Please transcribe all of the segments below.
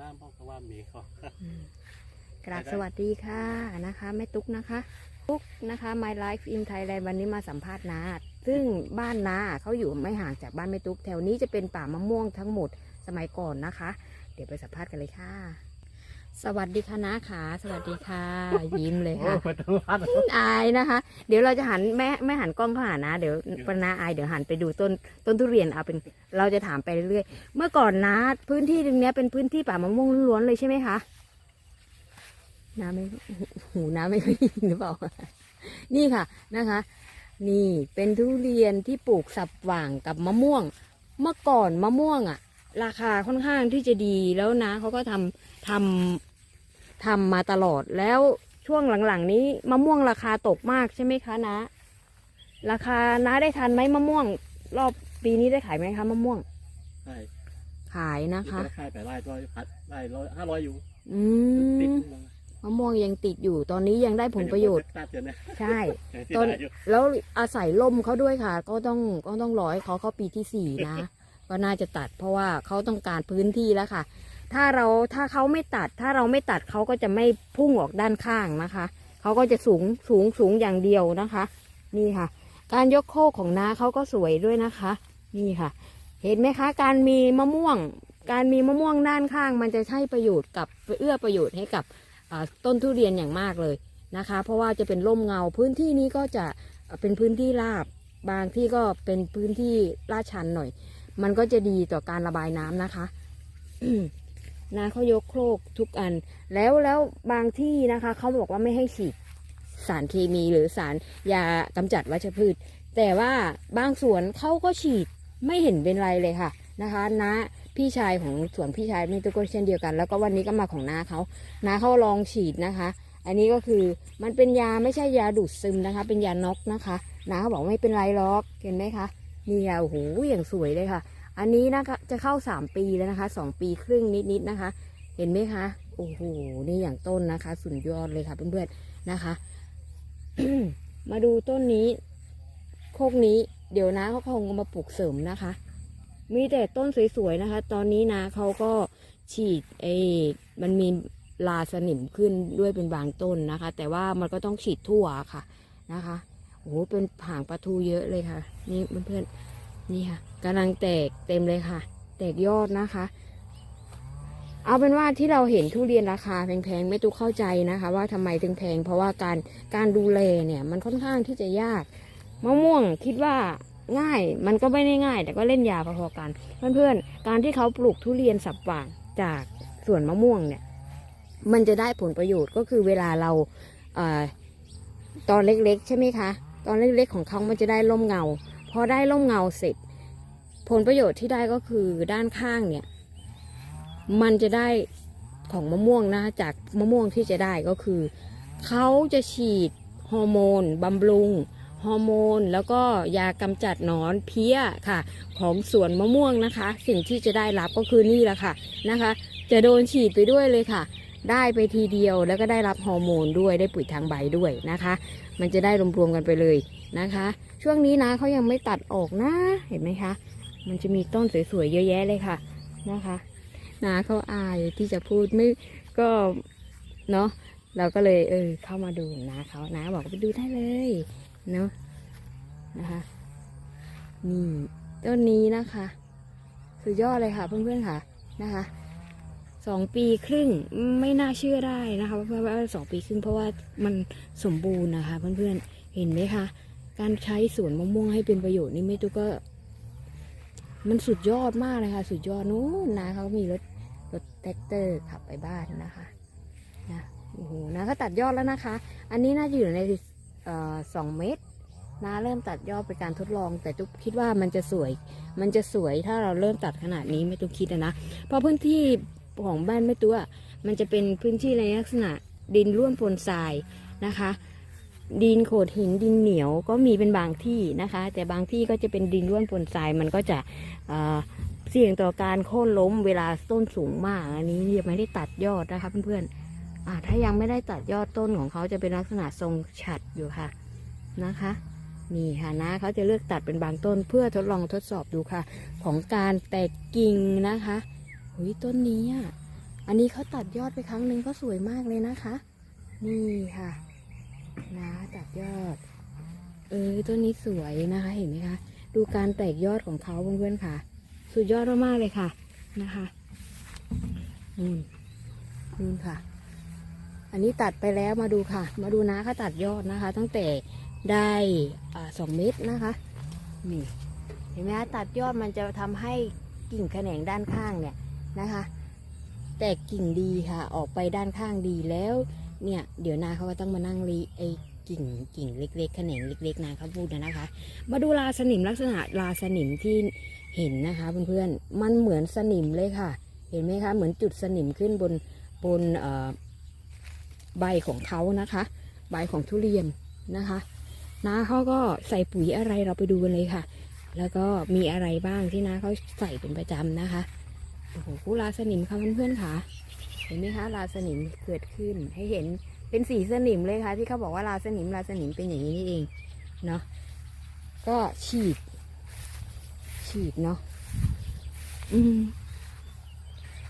น้ำเพราะว่ามีเขากราบสวัสดีค่ะนะคะแม่ตุ๊กนะคะ ตุ๊กนะคะ My Life in Thailand วันนี้มาสัมภาษณ์นาซึ่งบ้านนาเขาอยู่ไม่ห่างจากบ้านแม่ตุ๊กแถวนี้จะเป็นป่ามะม่วงทั้งหมดสมัยก่อนนะคะ เดี๋ยวไปสัมภาษณ์กันเลยค่ะ สวัสดีค่ะนาขาสวัสดีค่ะ ยิ้มเลยโอ้ค่ะยต้องพัดอายนะคะ เดี๋ยวเราจะหันแม่แม่หันกล้องเข้าหานะ เดี๋ยวปนาอายเดี๋ยวหันไปดูต้นต้นทุเรียนเอาเป็นเราจะถามไปเรื่อยๆเมื่อก่อนนะ พื้นที่ตรงเนี้ยเป็นพื้นที่ป่ามะม่วงล้วนๆเลยใช่ไหมคะน้าไม่หูน้าไม่ค่อยได้ยินหรือเปล่านี่ค่ะนะคะ นี่เป็นทุเรียนที่ปลูกสับหว่างกับมะม่วง เมื่อก่อนมะม่วงอะราคาค่อนข้างที่จะดีแล้วนะเขาก็ทำทำ ทำมาตลอดแล้วช่วงหลังๆ นี้มะม่วงราคาตกมากใช่ไหมคะนะ ราคาน้าได้ทันไหมมะม่วง รอบปีนี้ได้ขายไหมคะมะม่วง ใช่ขายนะคะที่ขายไปไล่ร้อยพัดไล่ร้อยห้าร้อยอยู่อืติดมมะม่วงยังติดอยู่ตอนนี้ยังได้ผลประโยชน์ ตัดเดือนนะใช่ที่ต้นได้อยู่แล้วอาศัยล่มเขาด้วยค่ะ ก็ต้องก็ต้องรอให้เขาเข้าปีที่สี่นะ ก็น่าจะตัดเพราะว่าเขาต้องการพื้นที่แล้วค่ะ ถ้าเราถ้าเขาไม่ตัด ถ้าเราไม่ตัดเขาก็จะไม่พุ่งออกด้านข้างนะคะเขาก็จะสูงสูงสูงอย่างเดียวนะคะ นี่ค่ะ การยกโคกของน้าเขาก็สวยด้วยนะคะ นี่ค่ะ เห็นไหมคะ การมีมะม่วง การมีมะม่วงด้านข้าง มันจะใช้ประโยชน์กับเอื้อประโยชน์ให้กับต้นทุเรียนอย่างมากเลยนะคะ เพราะว่าจะเป็นร่มเงาพื้นที่นี้ก็จะเป็นพื้นที่ราบบางที่ก็เป็นพื้นที่ลาดชันหน่อย มันก็จะดีต่อการระบายน้ำนะคะ นาเขายกโครกทุกอัน แล้วแล้วบางที่นะคะเขาบอกว่าไม่ให้ฉีดสารเคมีหรือสารยากำจัดวัชพืช แต่ว่าบางสวนเขาก็ฉีดไม่เห็นเป็นไรเลยค่ะนะคะน้าพี่ชายของสวนพี่ชายนี่ตัวก็เช่นเดียวกัน แล้วก็วันนี้ก็มาของน้าเขาน้าเขาลองฉีดนะคะ อันนี้ก็คือมันเป็นยาไม่ใช่ยาดูดซึมนะคะ เป็นยาน็อกนะคะน้าเขาบอกไม่เป็นไรหรอกเห็นไหมคะนี่ยาโอ้โหอย่างสวยเลยค่ะ อันนี้นะคะจะเข้าสามปีแล้วนะคะสองปีครึ่งนิดๆนะคะ เห็นไหมคะโอ้โหนี่อย่างต้นนะคะ สุดยอดเลยค่ะเพื่อนๆนะคะ มาดูต้นนี้ โคกนี้เดี๋ยวนะเขาคงมาปลูกเสริมนะคะ มีแต่ต้นสวยๆนะคะ ตอนนี้นะเขาก็ฉีดไอ้มันมีลาสนิมขึ้นด้วยเป็นบางต้นนะคะ แต่ว่ามันก็ต้องฉีดทั่วค่ะนะคะโอ้โหเป็นผางปลาทูเยอะเลยค่ะ นี่เพื่อนๆนี่ค่ะ กำลังแตกเต็มเลยค่ะ แตกยอดนะคะ เอาเป็นว่าที่เราเห็นทุเรียนราคาแพงๆไม่ตุกเข้าใจนะคะ ว่าทำไมถึงแพง เพราะว่าการการดูแลเนี่ยมันค่อนข้างที่จะยากมะม่วงคิดว่าง่ายมันก็ไม่ได้ง่าย แต่ก็เล่นยาพอๆกัน เพื่อนๆ การที่เขาปลูกทุเรียนสับหว่างจากสวนมะม่วงเนี่ย มันจะได้ผลประโยชน์ก็คือเวลาเราเออตอนเล็กๆ ใช่ไหมคะ ตอนเล็กๆของเขามันจะได้ร่มเงา พอได้ร่มเงาเสร็จ ผลประโยชน์ที่ได้ก็คือด้านข้างเนี่ย มันจะได้ของมะม่วงนะ จากมะม่วงที่จะได้ก็คือ เขาจะฉีดฮอร์โมนบำรุงฮอร์โมน แล้วก็ยากำจัดหนอนเพี้ยค่ะ ของสวนมะม่วงนะคะ สิ่งที่จะได้รับก็คือนี่แหละค่ะนะคะ จะโดนฉีดไปด้วยเลยค่ะ ได้ไปทีเดียวแล้วก็ได้รับฮอร์โมนด้วยได้ปุ๋ยทางใบด้วยนะคะ มันจะได้รวมๆกันไปเลยนะคะ ช่วงนี้นะเขายังไม่ตัดออกนะเห็นไหมคะ มันจะมีต้นสวยๆเยอะแยะเลยค่ะนะคะนาเขาอายที่จะพูดไม่ก็เนาะเราก็เลยเออเข้ามาดูนะเขานะบอกไปดูได้เลยเนาะนะคะนี่ต้นนี้นะคะสุดยอดเลยค่ะเพื่อนๆค่ะนะคะสองปีครึ่งไม่น่าเชื่อได้นะคะเพราะว่าสองปีครึ่งเพราะว่ามันสมบูรณ์นะคะ เพื่อนๆเห็นไหมคะการใช้สวนมะม่วงให้เป็นประโยชน์นี่ไม่ตุกก็ มันสุดยอดมากเลยค่ะ สุดยอดนู้นนะเขามีรถรถแท็กเตอร์ขับไปบ้านนะคะนะโอ้โหนะเขาตัดยอดแล้วนะคะ อันนี้น่าจะอยู่ในสองเมตรนะเริ่มตัดยอดเป็นการทดลอง แต่ทุกคิดว่ามันจะสวย มันจะสวยถ้าเราเริ่มตัดขนาดนี้ไม่ต้องคิดนะนะเพราะพื้นที่ของบ้านไม่ตัว มันจะเป็นพื้นที่ในลักษณะดินร่วนปนทรายนะคะ ดินโขดหินดินเหนียวก็มีเป็นบางที่นะคะ แต่บางที่ก็จะเป็นดินร่วนปนทรายมันก็จะเเสี่ยงต่อการโค่นล้มเวลาต้นสูงมาก อันนี้ยังไม่ได้ตัดยอดนะคะเพื่อนๆถ้ายังไม่ได้ตัดยอดต้นของเขาจะเป็นลักษณะทรงฉัดอยู่ค่ะนะคะนี่ค่ะนะเขาจะเลือกตัดเป็นบางต้นเพื่อทดลองทดสอบดูค่ะ ของการแตกกิ่งนะคะหุยต้นนี้อะอันนี้เขาตัดยอดไปครั้งหนึ่งก็สวยมากเลยนะคะ นี่ค่ะ นะตัดยอด เออต้นนี้สวยนะคะ เห็นไหมคะ ดูการแตกยอดของเขาเพื่อนๆค่ะ สุดยอดมากๆเลยค่ะนะคะนู่นนู่นค่ะ อันนี้ตัดไปแล้วมาดูค่ะ มาดูนะเขาตัดยอดนะคะ ตั้งแต่ได้สองเม็ดนะคะนี่เห็นไหมคะตัดยอดมันจะทำให้กิ่งแขนงด้านข้างเนี่ยนะคะ แตกกิ่งดีค่ะ ออกไปด้านข้างดีแล้ว เนี่ย เดี๋ยวนาเขาก็ต้องมานั่งรีไอกิ่งกิ่งเล็กๆแขนงเล็ก ๆนาเขาพูดนะนะคะ มาดูลาสนิมลักษณะลาสนิมที่เห็นนะคะเพื่อนๆมันเหมือนสนิมเลยค่ะ เห็นไหมคะ เหมือนจุดสนิมขึ้นบนบนใบของเขานะคะ ใบของทุเรียนนะคะน้าเขาก็ใส่ปุ๋ยอะไรเราไปดูกันเลยค่ะ แล้วก็มีอะไรบ้างที่น้าเขาใส่เป็นประจำนะคะโอ้โหกุลาสนิมค่ะเพื่อนๆค่ะ ห็นไหมคะลาสนิมเกิดขึ้นให้เห็นเป็นสีสนิมเลยค่ะ ที่เขาบอกว่าลาสนิมลาสนิมเป็นอย่างนี้นี่เองเนาะก็ฉีด ฉีดเนาะอืม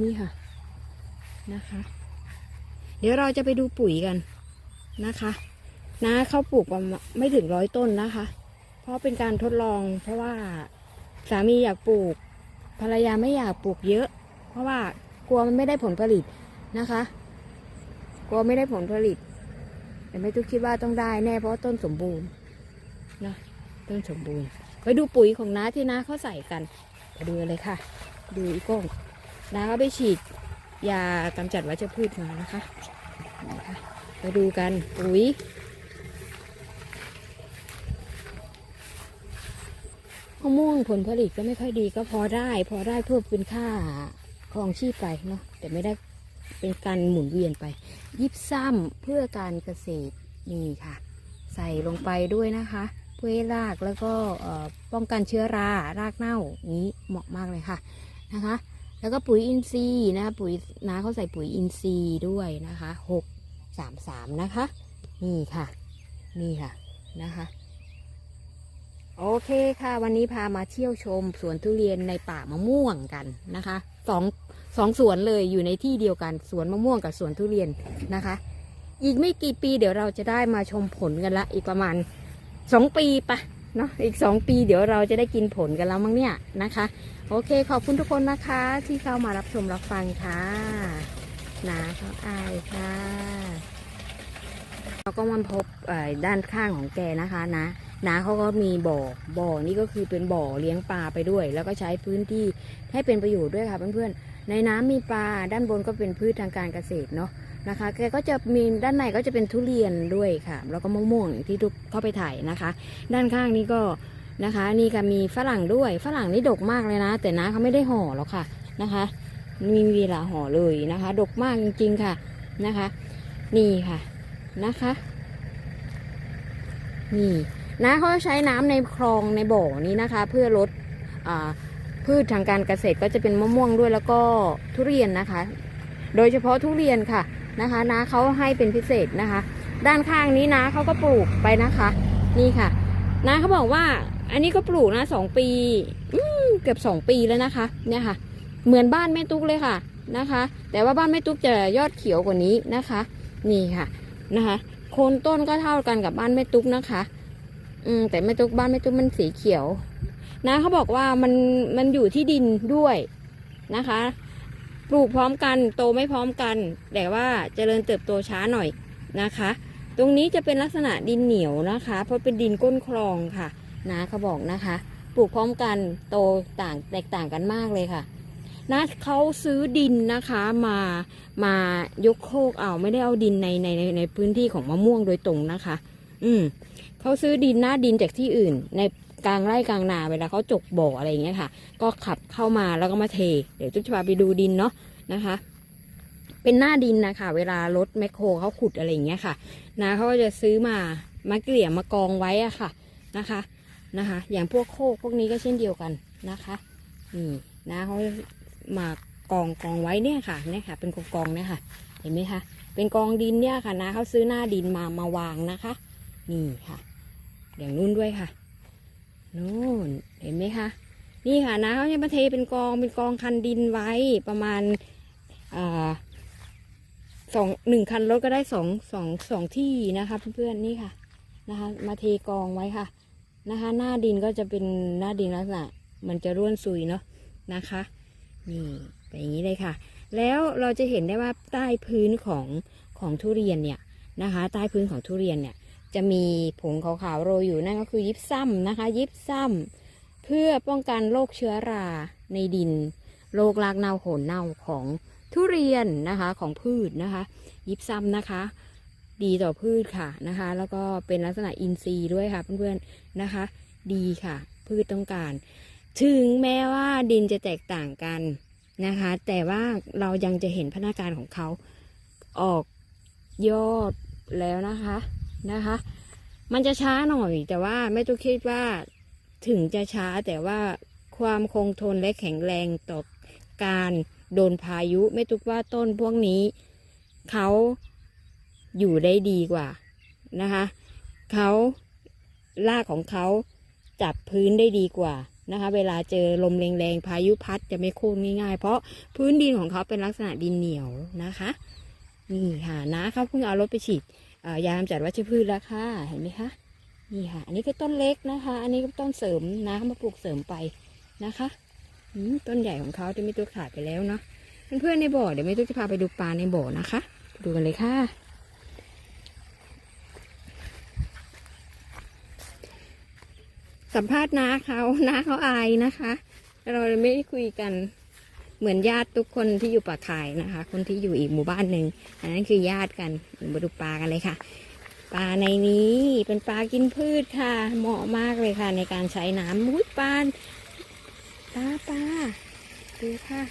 นี่ค่ะนะคะ เดี๋ยวเราจะไปดูปุ๋ยกันนะคะนะเขาปลูกประมาณไม่ถึงร้อยต้นนะคะ เพราะเป็นการทดลอง เพราะว่าสามีอยากปลูก ภรรยาไม่อยากปลูกเยอะ เพราะว่ากลัวมันไม่ได้ผลผลิต นะคะ กลัวไม่ได้ผลผลิต แต่ไม่ต้องคิดว่าต้องได้แน่เพราะต้นสมบูรณ์นะต้นสมบูรณ์ ไปดูปุ๋ยของน้าที่น้าเขาใส่กันไปดูเลยค่ะ ดูอีกก้องน้าเขาไปฉีดยากำจัดวัชพืชมานะคะนี่ค่ะไปดูกันปุ๋ยมะม่วงผลผลิตก็ไม่ค่อยดีก็พอได้ พอได้เพื่อเป็นค่าครองชีพไปเนาะแต่ไม่ได้ เป็นการหมุนเวียนไป ยิบซ้ำเพื่อการเกษตรนี่ค่ะ ใส่ลงไปด้วยนะคะเพื่อให้รากแล้วก็ป้องกันเชื้อรารากเน่าอย่างนี้เหมาะมากเลยค่ะนะคะ แล้วก็ปุ๋ยอินทรีย์นะคะปุ๋ยน้าเขาใส่ปุ๋ยอินทรีย์ด้วยนะคะหกสามสามนะคะนี่ค่ะ นี่ค่ะนะคะโอเคค่ะ วันนี้พามาเที่ยวชมสวนทุเรียนในป่ามะม่วงกันนะคะสอง สองสวนเลยอยู่ในที่เดียวกันสวนมะม่วงกับสวนทุเรียนนะคะ อีกไม่กี่ปีเดี๋ยวเราจะได้มาชมผลกันละอีกประมาณสองปีปะเนาะอีกสองปีเดี๋ยวเราจะได้กินผลกันแล้วมั้งเนี่ยนะคะ โอเคขอบคุณทุกคนนะคะ ที่เข้ามารับชมรับฟังค่ะนาเขาอายค่ะเราก็มาพบด้านข้างของแกนะคะนะนาเขาก็มีบ่อ บ่อนี่ก็คือเป็นบ่อเลี้ยงปลาไปด้วย แล้วก็ใช้พื้นที่ให้เป็นประโยชน์ด้วยค่ะเพื่อนๆ ในน้ำมีปลาด้านบนก็เป็นพืชทางการเกษตรเนาะนะคะแกก็จะมีด้านในก็จะเป็นทุเรียนด้วยค่ะ แล้วก็มะม่วงที่ทุกเข้าไปถ่ายนะคะ ด้านข้างนี้ก็นะคะ นี่ก็มีฝรั่งด้วยฝรั่งนี่ดกมากเลยนะ แต่นะเขาไม่ได้ห่อหรอกค่ะนะคะมีเวลาห่อเลยนะคะ ดกมากจริง ๆค่ะนะคะ นี่ค่ะนะคะ นี่นะเขาใช้น้ำในคลองในบ่อนี้นะคะ เพื่อลดอ่า พืชทางการเกษตรก็จะเป็นมะม่วงด้วยแล้วก็ทุเรียนนะคะ โดยเฉพาะทุเรียนค่ะนะคะนาเขาให้เป็นพิเศษนะคะ ด้านข้างนี้นะเขาก็ปลูกไปนะคะ นี่ค่ะนาเขาบอกว่าอันนี้ก็ปลูกนะสองปีอืเกือบสองปีแล้วนะคะ เนี่ยค่ะ เหมือนบ้านแม่ตุ๊กเลยค่ะนะคะ แต่ว่าบ้านแม่ตุ๊กจะยอดเขียวกว่านี้นะคะ นี่ค่ะนะคะโคนต้นก็เท่ากันกับบ้านแม่ตุ๊กนะคะ อืมแต่แม่ตุ๊กบ้านแม่ตุ๊กมันสีเขียว นะเขาบอกว่ามันมันอยู่ที่ดินด้วยนะคะ ปลูกพร้อมกันโตไม่พร้อมกัน แต่ว่าเจริญเติบโตช้าหน่อยนะคะ ตรงนี้จะเป็นลักษณะดินเหนียวนะคะ เพราะเป็นดินก้นคลองค่ะนะเขาบอกนะคะ ปลูกพร้อมกันโตต่างแตกต่างกันมากเลยค่ะนะเขาซื้อดินนะคะมามายกโคกเอาไม่ได้เอาดินในในในในพื้นที่ของมะม่วงโดยตรงนะคะ อืมเขาซื้อดินหน้าดินจากที่อื่น ใน กลางไร่กลางนาเวลาเขาจกบ่ออะไรอย่างเงี้ยค่ะ ก็ขับเข้ามาแล้วก็มาเท เดี๋ยวจุ๊จะพาไปดูดินเนาะนะคะ เป็นหน้าดินนะคะเวลารถแมคโครเขาขุดอะไรอย่างเงี้ยค่ะนะเขาก็จะซื้อมามาเกลี่ยมากองไว้อะค่ะนะคะนะคะ อย่างพวกโคกพวกนี้ก็เช่นเดียวกันนะคะนี่นะเขามากองกองไว้เนี่ยค่ะเนี่ยค่ะ เป็นกองกองเนี่ยค่ะ เห็นไหมคะเป็นกองดินเนี่ยค่ะนะเขาซื้อหน้าดินมามาวางนะคะ นี่ค่ะ อย่างนู้นด้วยค่ะ นู่นเห็นไหมคะ นี่ค่ะนะเขาจะมาเทเป็นกองเป็นกองคันดินไว้ประมาณอสองหนึ่งคันรถก็ได้สองสองสองที่นะคะเพื่อนๆนี่ค่ะนะคะ มาเทกองไว้ค่ะนะคะ หน้าดินก็จะเป็นหน้าดินลักษณะมันจะร่วนซุยเนาะนะคะ นี่เป็นอย่างนี้เลยค่ะ แล้วเราจะเห็นได้ว่าใต้พื้นของของทุเรียนเนี่ยนะคะ ใต้พื้นของทุเรียนเนี่ย จะมีผงขาวๆโรยอยู่นั่นก็คือยิบซ้ำนะคะ ยิบซ้ำเพื่อป้องกันโรคเชื้อราในดินโรครากเน่าโคนเน่าของทุเรียนนะคะของพืชนะคะ ยิบซ้ำนะคะ ดีต่อพืชค่ะนะคะ แล้วก็เป็นลักษณะอินทรีย์ด้วยค่ะเพื่อนๆนะคะ ดีค่ะ พืชต้องการ ถึงแม้ว่าดินจะแตกต่างกันนะคะ แต่ว่าเรายังจะเห็นพัฒนาการของเขาออกยอดแล้วนะคะ นะคะ มันจะช้าหน่อย แต่ว่าไม่ต้องคิดว่าถึงจะช้าแต่ว่าความคงทนและแข็งแรงต่อการโดนพายุไม่ตุกว่าต้นพวกนี้ เขาอยู่ได้ดีกว่านะคะเขารากของเขาจับพื้นได้ดีกว่านะคะ เวลาเจอลมแรงๆพายุพัดจะไม่โค่นง่ายๆ เพราะพื้นดินของเขาเป็นลักษณะดินเหนียวนะคะ นี่ค่ะนะเขาเพิ่งเอารถไปฉีด ยามจัดวัชพืชแล้วค่ะเห็นไหมคะนี่ค่ะ อันนี้คือต้นเล็กนะคะ อันนี้ก็ต้นเสริมนะมาปลูกเสริมไปนะคะต้นใหญ่ของเขาจะไม่ตัวขาดไปแล้วเนาะเพื่อนๆในบ่อเดี๋ยวไม่ตุ๊กจะพาไปดูปลาในบ่อนะคะ ดูกันเลยค่ะสัมภาษณ์น้าเขาน้าเขาอายนะคะ เราไม่ได้คุยกัน เหมือนญาติทุกคนที่อยู่ป่าขายนะคะ คนที่อยู่อีกหมู่บ้านหนึ่งอันนั้นคือญาติกันมาดูปลากันเลยค่ะ ปลาในนี้เป็นปลากินพืชค่ะ เหมาะมากเลยค่ะ ในการใช้น้ำมุ้ยปลาปลาปลาดูค่ะ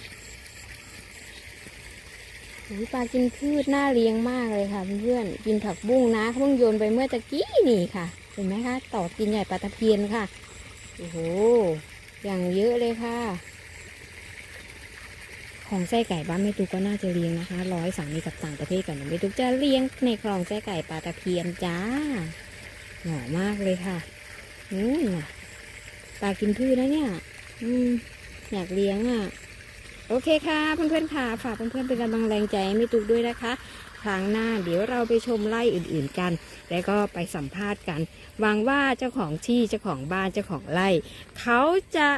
ปลากินพืชน่าเลี้ยงมากเลยค่ะเพื่อนๆกินผักบุ้งนะเขาเพิ่งโยนไปเมื่อตะกี้นี่ค่ะ เห็นไหมคะต่อกินใหญ่ปลาตะเพียนค่ะ โอ้โห อย่างเยอะเลยค่ะ ของไส้ไก่บ้านแม่ตุ๊กก็น่าจะเลี้ยงนะคะ ร้อยสั่งนี้กับต่างประเทศกันแม่ตุ๊กจะเลี้ยงในคลองไส้ไก่ปลาตะเพียนจ้าหน่อมากเลยค่ะอืมน่ะปลากินพืชนะเนี่ย อืม อยากเลี้ยงอะ โอเคค่ะ เพื่อนๆค่ะ ฝากเพื่อนๆเป็นกำลังแรงใจแม่ตุ๊กด้วยนะคะ ครั้งหน้าเดี๋ยวเราไปชมไร่อื่นๆกัน แล้วก็ไปสัมภาษณ์กันหวังว่าเจ้าของที่เจ้าของบ้านเจ้าของไร่เขาจะ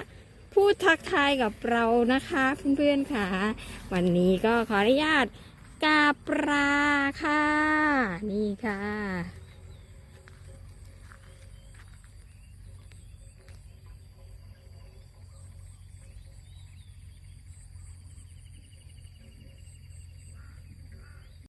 พูดทักทายกับเรานะคะเพื่อนๆค่ะ วันนี้ก็ขออนุญาตกาปลาค่ะ นี่ค่ะ